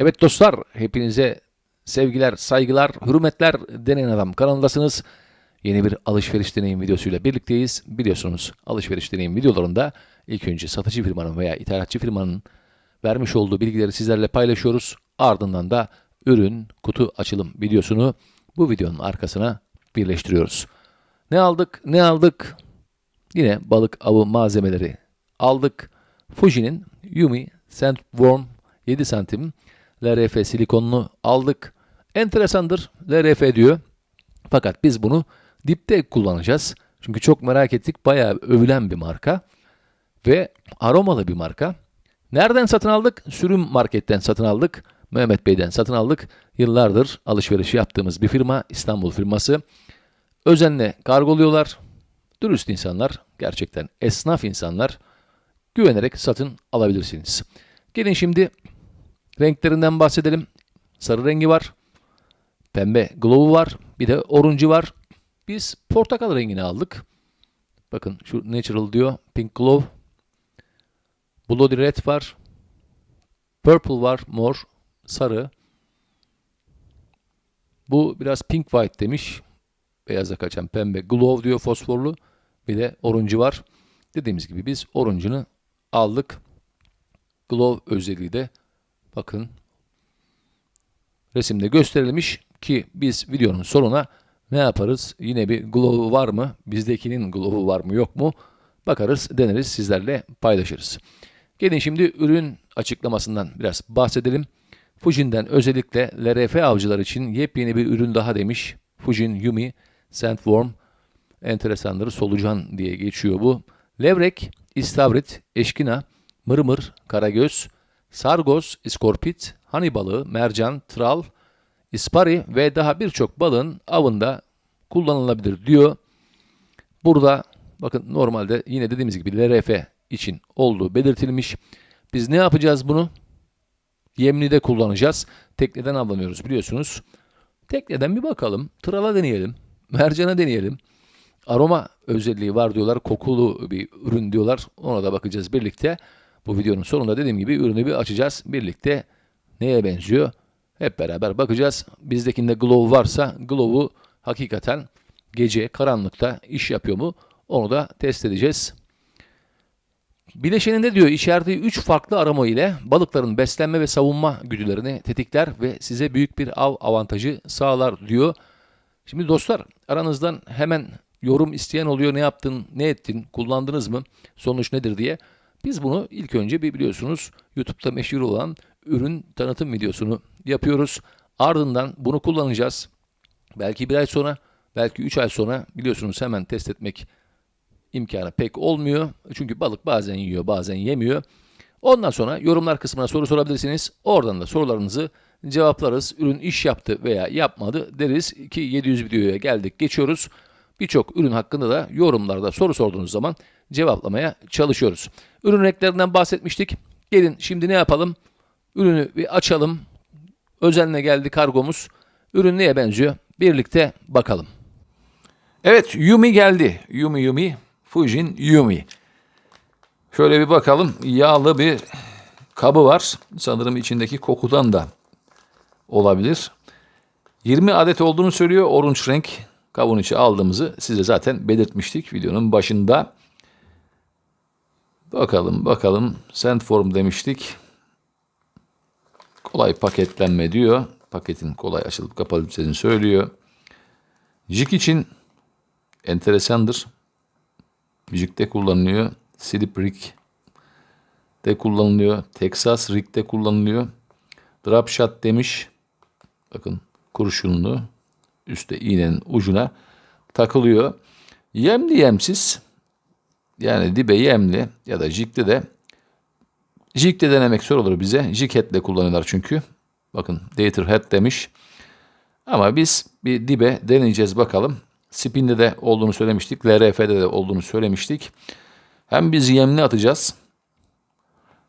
Evet dostlar, hepinize sevgiler, saygılar, hürmetler Deneyen Adam kanalındasınız. Yeni bir alışveriş deneyim videosuyla birlikteyiz. Biliyorsunuz alışveriş deneyim videolarında ilk önce satıcı firmanın veya ithalatçı firmanın vermiş olduğu bilgileri sizlerle paylaşıyoruz. Ardından da ürün kutu açılım videosunu bu videonun arkasına birleştiriyoruz. Ne aldık? Ne aldık? Yine balık avı malzemeleri aldık. Fuji'nin Yumi Sandworm 7 santim LRF silikonunu aldık. Enteresandır LRF diyor. Fakat biz bunu dipte kullanacağız. Çünkü çok merak ettik. Bayağı övülen bir marka. Ve aromalı bir marka. Nereden satın aldık? Sürüm marketten satın aldık. Mehmet Bey'den satın aldık. Yıllardır alışveriş yaptığımız bir firma. İstanbul firması. Özenle kargoluyorlar. Dürüst insanlar. Gerçekten esnaf insanlar. Güvenerek satın alabilirsiniz. Gelin şimdi renklerinden bahsedelim. Sarı rengi var. Pembe glow'u var. Bir de oruncu var. Biz portakal rengini aldık. Bakın şu natural diyor. Pink glow. Bloody red var. Purple var. Mor. Sarı. Bu biraz pink white demiş. Beyaza kaçan pembe. Glow diyor fosforlu. Bir de oruncu var. Dediğimiz gibi biz oruncunu aldık. Glow özelliği de bakın resimde gösterilmiş ki biz videonun sonuna ne yaparız? Yine bir glow var mı? Bizdekinin glow'u var mı yok mu? Bakarız, deneriz, sizlerle paylaşırız. Gelin şimdi ürün açıklamasından biraz bahsedelim. Fujin'den özellikle LRF avcılar için yepyeni bir ürün daha demiş. Fujin Yumi Sandworm enteresandır solucan diye geçiyor bu. Levrek, istavrit, eşkina, mırmır, karagöz, sargoz, iskorpit, hani balığı, mercan, tral, ispari ve daha birçok balığın avında kullanılabilir diyor. Burada bakın normalde yine dediğimiz gibi LRF için olduğu belirtilmiş. Biz ne yapacağız bunu? Yemli'de kullanacağız. Tekneden avlanıyoruz biliyorsunuz. Tekneden bir bakalım. Trala deneyelim. Mercana deneyelim. Aroma özelliği var diyorlar. Kokulu bir ürün diyorlar. Ona da bakacağız birlikte. Bu videonun sonunda dediğim gibi ürünü bir açacağız. Birlikte neye benziyor? Hep beraber bakacağız. Bizdekinde glow varsa glow'u hakikaten gece karanlıkta iş yapıyor mu? Onu da test edeceğiz. Bileşeninde diyor içerdiği 3 farklı aroma ile balıkların beslenme ve savunma güdülerini tetikler ve size büyük bir av avantajı sağlar diyor. Şimdi dostlar aranızdan hemen yorum isteyen oluyor. Ne yaptın, ne ettin, kullandınız mı, sonuç nedir diye. Biz bunu ilk önce bir biliyorsunuz YouTube'da meşhur olan ürün tanıtım videosunu yapıyoruz. Ardından bunu kullanacağız. Belki bir ay sonra, belki üç ay sonra biliyorsunuz hemen test etmek imkanı pek olmuyor. Çünkü balık bazen yiyor, bazen yemiyor. Ondan sonra yorumlar kısmına soru sorabilirsiniz. Oradan da sorularınızı cevaplarız. Ürün iş yaptı veya yapmadı deriz ki 700 videoya geldik geçiyoruz. Birçok ürün hakkında da yorumlarda soru sorduğunuz zaman cevaplamaya çalışıyoruz. Ürün renklerinden bahsetmiştik. Gelin şimdi ne yapalım? Ürünü bir açalım. Özenle geldi kargomuz. Ürün neye benziyor? Birlikte bakalım. Evet Yumi geldi. Yumi Yumi. Fujin Yumi. Şöyle bir bakalım. Yağlı bir kabı var. Sanırım içindeki kokudan da olabilir. 20 adet olduğunu söylüyor. Orange renk kavun içi aldığımızı size zaten belirtmiştik videonun başında. Bakalım bakalım Sandform demiştik. Kolay paketlenme diyor. Paketin kolay açılıp kapanabileceğini söylüyor. Jig için enteresandır. Jig'de kullanılıyor. Slip rig de kullanılıyor. Texas rig de kullanılıyor. Drop shot demiş. Bakın kurşunlu üstte iğnenin ucuna takılıyor. Yemli yemsiz yani dibe yemli ya da jikli de jikle denemek zor olur bize. Jig head'le kullanıyorlar çünkü. Bakın dater head demiş. Ama biz bir dibe deneyeceğiz bakalım. Spin'de de olduğunu söylemiştik. LRF'de de olduğunu söylemiştik. Hem biz yemli atacağız.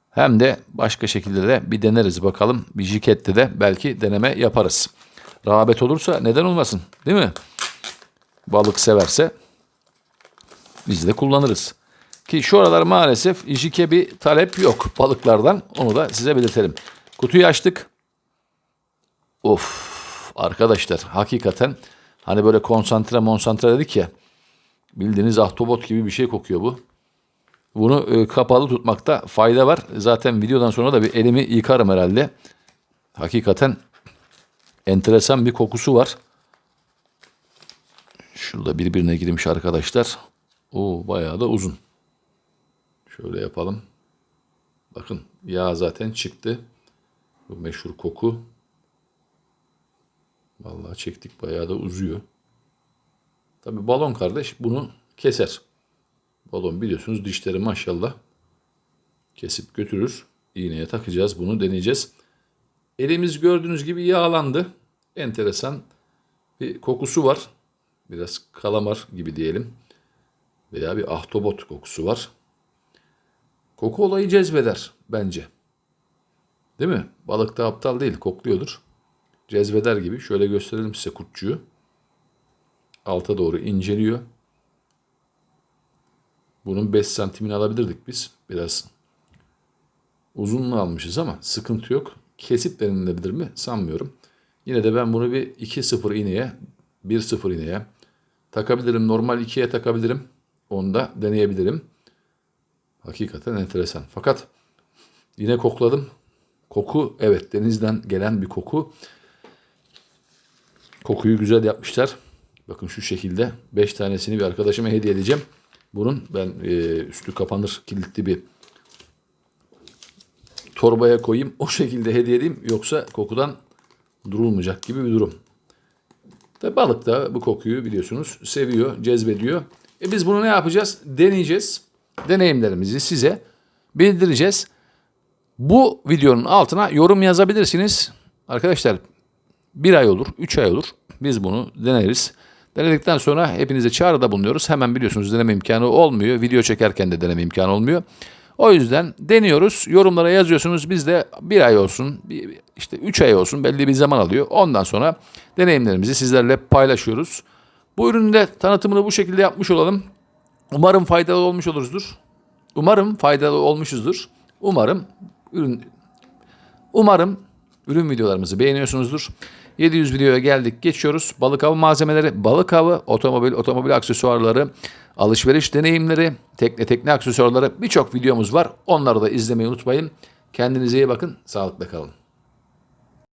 Hem de başka şekilde de bir deneriz bakalım. Bir jikette de belki deneme yaparız. Rağbet olursa neden olmasın değil mi? Balık severse biz de kullanırız. Ki şu aralar maalesef jike bir talep yok balıklardan. Onu da size belirtelim. Kutuyu açtık. Of arkadaşlar hakikaten hani böyle konsantre monsantre dedik ya bildiğiniz ahtapot gibi bir şey kokuyor bu. Bunu e, kapalı tutmakta fayda var. Zaten videodan sonra da bir elimi yıkarım herhalde. Hakikaten enteresan bir kokusu var. Şurada birbirine girmiş arkadaşlar. O bayağı da uzun. Şöyle yapalım. Bakın yağ zaten çıktı. Bu meşhur koku. Vallahi çektik bayağı da uzuyor. Tabi balon kardeş bunu keser. Balon biliyorsunuz dişleri maşallah kesip götürür. İğneye takacağız bunu deneyeceğiz. Elimiz gördüğünüz gibi yağlandı. Enteresan bir kokusu var. Biraz kalamar gibi diyelim. Veya bir ahtapot kokusu var. Koku olayı cezbeder bence. Değil mi? Balık da aptal değil, kokluyordur. Cezbeder gibi. Şöyle gösterelim size kurtçuyu. Alta doğru inceliyor. Bunun 5 santimini alabilirdik biz. Biraz uzunluğu almışız ama sıkıntı yok. Kesip denilebilir mi? Sanmıyorum. Yine de ben bunu bir 2-0 iğneye, 1-0 iğneye takabilirim. Normal 2'ye takabilirim. Onu da deneyebilirim. Hakikaten enteresan. Fakat yine kokladım. Koku evet denizden gelen bir koku. Kokuyu güzel yapmışlar. Bakın şu şekilde 5 tanesini bir arkadaşıma hediye edeceğim. Bunun ben e, üstü kapanır kilitli bir torbaya koyayım. O şekilde hediye edeyim. Yoksa kokudan durulmayacak gibi bir durum. Tabi balık da bu kokuyu biliyorsunuz seviyor, cezbediyor. E biz bunu ne yapacağız? Deneyeceğiz. Deneyimlerimizi size bildireceğiz. Bu videonun altına yorum yazabilirsiniz. Arkadaşlar bir ay olur, üç ay olur. Biz bunu deneriz. Denedikten sonra hepinize çağrıda bulunuyoruz. Hemen biliyorsunuz deneme imkanı olmuyor. Video çekerken de deneme imkanı olmuyor. O yüzden deniyoruz. Yorumlara yazıyorsunuz. Biz de bir ay olsun, işte üç ay olsun belli bir zaman alıyor. Ondan sonra deneyimlerimizi sizlerle paylaşıyoruz. Bu ürünün de tanıtımını bu şekilde yapmış olalım. Umarım faydalı olmuş oluruzdur. Umarım faydalı olmuşuzdur. Umarım ürün umarım ürün videolarımızı beğeniyorsunuzdur. 700 videoya geldik geçiyoruz. Balık avı malzemeleri, balık avı, otomobil, otomobil aksesuarları, alışveriş deneyimleri, tekne tekne aksesuarları birçok videomuz var. Onları da izlemeyi unutmayın. Kendinize iyi bakın. Sağlıkla kalın.